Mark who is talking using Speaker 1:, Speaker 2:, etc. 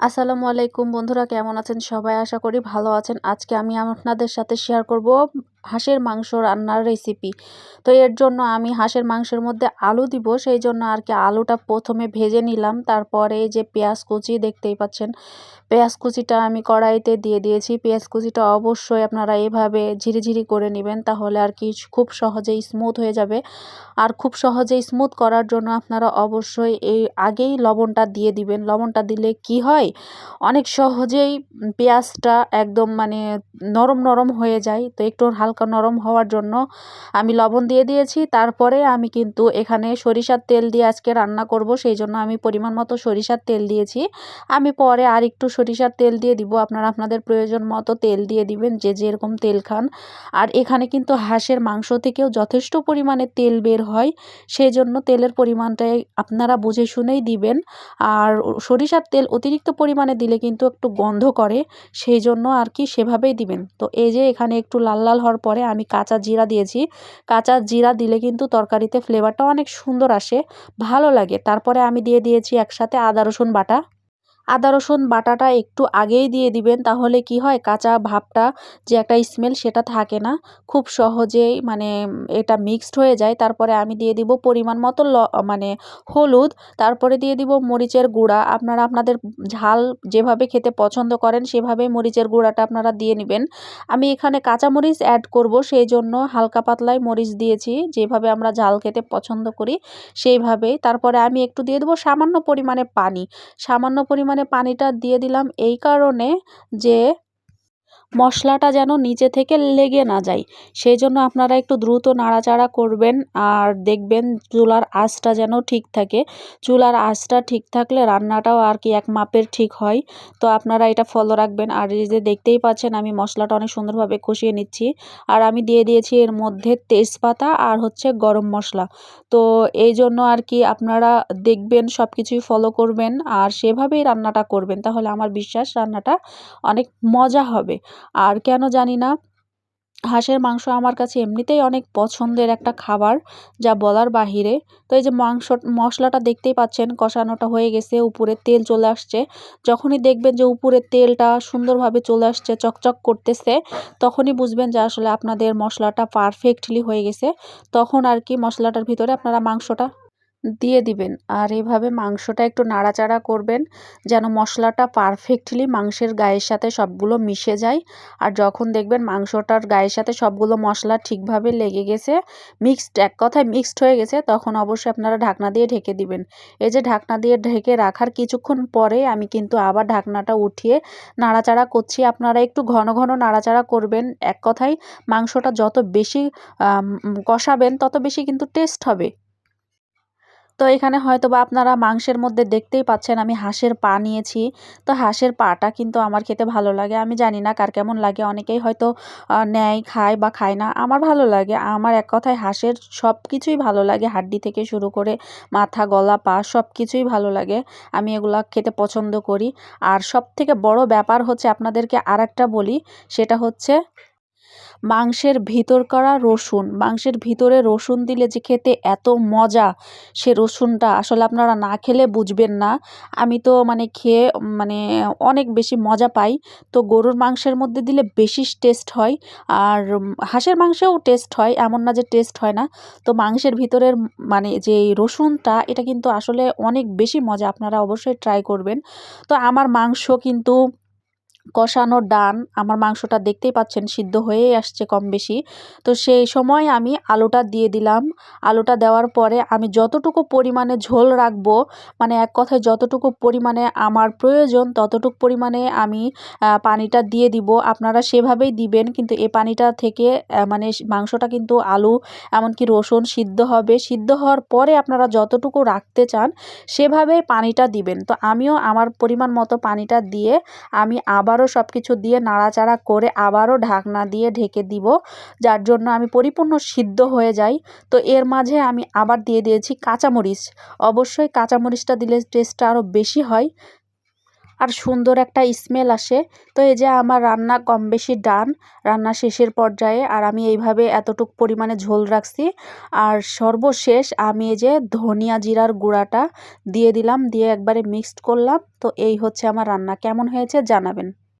Speaker 1: আসসালামু আলাইকুম বন্ধুরা, কেমন আছেন? সবাই আশা করি ভালো আছেন। আজকে আমি আপনাদের সাথে শেয়ার করব হাঁসের মাংস রান্নার রেসিপি তো এর জন্য আমি হাঁসের মাংসের মধ্যে আলু দিব, সেই জন্য আর কি আলুটা প্রথমে ভেজে নিলাম। তারপরে যে পেঁয়াজ কুচি, দেখতেই পাচ্ছেন, পেঁয়াজ কুচিটা আমি কড়াইতে দিয়ে দিয়েছি। পেঁয়াজ কুচিটা অবশ্যই আপনারা এভাবে ঝিরিঝিরি করে নেবেন, তাহলে আর কি খুব সহজেই স্মুথ হয়ে যাবে। আর খুব সহজেই স্মুথ করার জন্য আপনারা অবশ্যই এই আগেই লবণটা দিয়ে দিবেন। লবণটা দিলে কি হয়? অনেক সহজেই পেঁয়াজটা একদম মানে নরম নরম হয়ে যায়। তো একটু হালকা নরম হওয়ার জন্য আমি লবণ দিয়ে দিয়েছি। তারপরে আমি কিন্তু এখানে সরিষার তেল দিয়ে আজকে রান্না করব, সেই জন্য আমি পরিমাণ মতো সরিষার তেল দিয়েছি। আমি পরে আর একটু সরিষার তেল দিয়ে দিব, আপনারা আপনাদের প্রয়োজন মতো তেল দিয়ে দিবেন, যে যেরকম তেল খান। আর এখানে কিন্তু হাঁসের মাংস থেকেও যথেষ্ট পরিমাণে তেল বের হয় সেই জন্য তেলের পরিমাণটাই আপনারা বুঝে শুনেই দিবেন। আর সরিষার তেল অতিরিক্ত পরিমাণে দিলে কিন্তু একটু গন্ধ করে, সেই জন্য আর কি সেভাবেই দিবেন। তো এই যে এখানে একটু লাল লাল হওয়ার পরে আমি কাঁচা জিরা দিয়েছি। কাঁচা জিরা দিলে কিন্তু তরকারিতে ফ্লেভারটা অনেক সুন্দর আসে, ভালো লাগে। তারপরে আমি দিয়ে দিয়েছি একসাথে আদা রসুন বাটা। আদা, রসুন, বাটাটা একটু আগেই দিয়ে দিবেন, তাহলে কি হয়, কাঁচা ভাবটা যে একটা স্মেল সেটা থাকে না। খুব সহজেই মানে এটা মিক্সড হয়ে যায়। তারপরে আমি দিয়ে দিব পরিমাণ মতো মানে হলুদ, তারপরে দিয়ে দিব মরিচের গুঁড়া। আপনারা আপনাদের ঝাল যেভাবে খেতে পছন্দ করেন, সেভাবে মরিচের গুঁড়াটা আপনারা দিয়ে নেবেন। আমি এখানে কাঁচা মরিচ অ্যাড করব, সেই জন্য হালকা পাতলায় মরিচ দিয়েছি। যেভাবে আমরা ঝাল খেতে পছন্দ করি, সেইভাবেই। তারপরে আমি একটু দিয়ে দেবো সামান্য পরিমাণে পানি। সামান্য পরিমাণে পানিটা দিয়ে দিলাম এই কারণে যে মশলাটা যেন নিচে থেকে লেগে না যায়। সেই জন্য আপনারা একটু দ্রুত নাড়াচাড়া করবেন আর দেখবেন চুলার আঁচটা যেন ঠিক থাকে। চুলার আঁচটা ঠিক থাকলে রান্নাটাও আর কি এক মাপের ঠিক হয়। তো আপনারা এটা ফলো রাখবেন। আর এই যে দেখতেই পাচ্ছেন, আমি মশলাটা অনেক সুন্দরভাবে কষিয়ে নিচ্ছি। আর আমি দিয়ে দিয়েছি এর মধ্যে তেজপাতা আর হচ্ছে গরম মশলা। তো এই জন্য আর কি আপনারা দেখবেন সব কিছুই ফলো করবেন আর সেভাবেই রান্নাটা করবেন। তাহলে আমার বিশ্বাস রান্নাটা অনেক মজা হবে। আর কেন জানি না, হাঁসের মাংস আমার কাছে এমনিতেই অনেক পছন্দের একটা খাবার যা বলার বাহিরে। তো এই যে মাংস, মশলাটা দেখতেই পাচ্ছেন কষানোটা হয়ে গেছে, উপরে তেল চলে আসছে। যখনই দেখবেন যে উপরে তেলটা সুন্দরভাবে চলে আসছে, চকচক করতেছে, তখনই বুঝবেন যে আসলে আপনাদের মশলাটা পারফেক্টলি হয়ে গেছে। তখন আর কি মশলাটার ভিতরে আপনারা মাংসটা দিয়ে দিবেন। আর এভাবে মাংসটা একটু নাড়াচাড়া করবেন যেন মশলাটা পারফেক্টলি মাংসের গায়ের সাথে সবগুলো মিশে যায়। আর যখন দেখবেন মাংসটার গায়ের সাথে সবগুলো মশলা ঠিকভাবে লেগে গেছে মিক্সড এক কথায় মিক্সড হয়ে গেছে, তখন অবশ্যই আপনারা ঢাকনা দিয়ে ঢেকে দিবেন। এই যে ঢাকনা দিয়ে ঢেকে রাখার কিছুক্ষণ পরে আমি কিন্তু আবার ঢাকনাটা উঠিয়ে নাড়াচাড়া করছি। আপনারা একটু ঘন ঘন নাড়াচাড়া করবেন, এক কথায় মাংসটা যত বেশি কষাবেন তত বেশি কিন্তু টেস্ট হবে। তো এখানে হয়তো বা আপনারা মাংসের মধ্যে দেখতেই পাচ্ছেন আমি হাঁসের পা নিয়েছি। তো হাঁসের পাটা কিন্তু আমার খেতে ভালো লাগে। আমি জানি না কার কেমন লাগে। অনেকেই হয়তো নেয়, খায় বা খায় না। আমার ভালো লাগে। আমার এক কথায় হাঁসের সব কিছুই ভালো লাগে। হাড্ডি থেকে শুরু করে মাথা, গলা, পা সব কিছুই ভালো লাগে। আমি এগুলা খেতে পছন্দ করি। আর সব থেকে বড় ব্যাপার হচ্ছে আপনাদেরকে আর একটা বলি। সেটা হচ্ছে মাংসের ভিতর করা রসুন। মাংসের ভিতরে রসুন দিলে যে খেতে এত মজা, সে রসুনটা আসলে আপনারা না খেলে বুঝবেন না। আমি তো মানে খেয়ে মানে অনেক বেশি মজা পাই। তো গরুর মাংসের মধ্যে দিলে বেশি টেস্ট হয় আর হাঁসের মাংসেও টেস্ট হয়, এমন না যে টেস্ট হয় না। তো মাংসের ভিতরের মানে যে রসুনটা, এটা কিন্তু আসলে অনেক বেশি মজা। আপনারা অবশ্যই ট্রাই করবেন। তো আমার মাংস কিন্তু কষানো ডান, আমার মাংসটা দেখতেই পাচ্ছেন সিদ্ধ হয়েই আসছে কম বেশি তো সেই সময় আমি আলুটা দিয়ে দিলাম। আলুটা দেওয়ার পরে আমি যতটুকু পরিমাণে ঝোল রাখব মানে এক কথায় যতটুকু পরিমাণে আমার প্রয়োজন, ততটুকু পরিমাণে আমি পানিটা দিয়ে দিব। আপনারা সেভাবেই দিবেন, কিন্তু এ পানিটা থেকে মানে মাংসটা কিন্তু আলু, এমনকি রসুন সিদ্ধ হবে। সিদ্ধ হওয়ার পরে আপনারা যতটুকু রাখতে চান সেভাবে পানিটা দিবেন। তো আমিও আমার পরিমাণ মতো পানিটা দিয়ে আমি আবার আবারও সব কিছু দিয়ে নাড়াচাড়া করে আবারও ঢাকনা দিয়ে ঢেকে দিব, যার জন্য আমি পরিপূর্ণ সিদ্ধ হয়ে যাই। তো এর মাঝে আমি আবার দিয়ে দিয়েছি কাঁচামরিচ। অবশ্যই কাঁচামরিচটা দিলে টেস্টটা আরও বেশি হয় আর সুন্দর একটা স্মেল আসে। তো এই যে আমার রান্না কম বেশি ডান, রান্না শেষের পর্যায়ে আর আমি এইভাবে এতটুক পরিমাণে ঝোল রাখছি। আর সর্বশেষ আমি এই যে ধনিয়া জিরার গুঁড়াটা দিয়ে দিলাম, দিয়ে একবারে মিক্সড করলাম। তো এই হচ্ছে আমার রান্না। কেমন হয়েছে জানাবেন।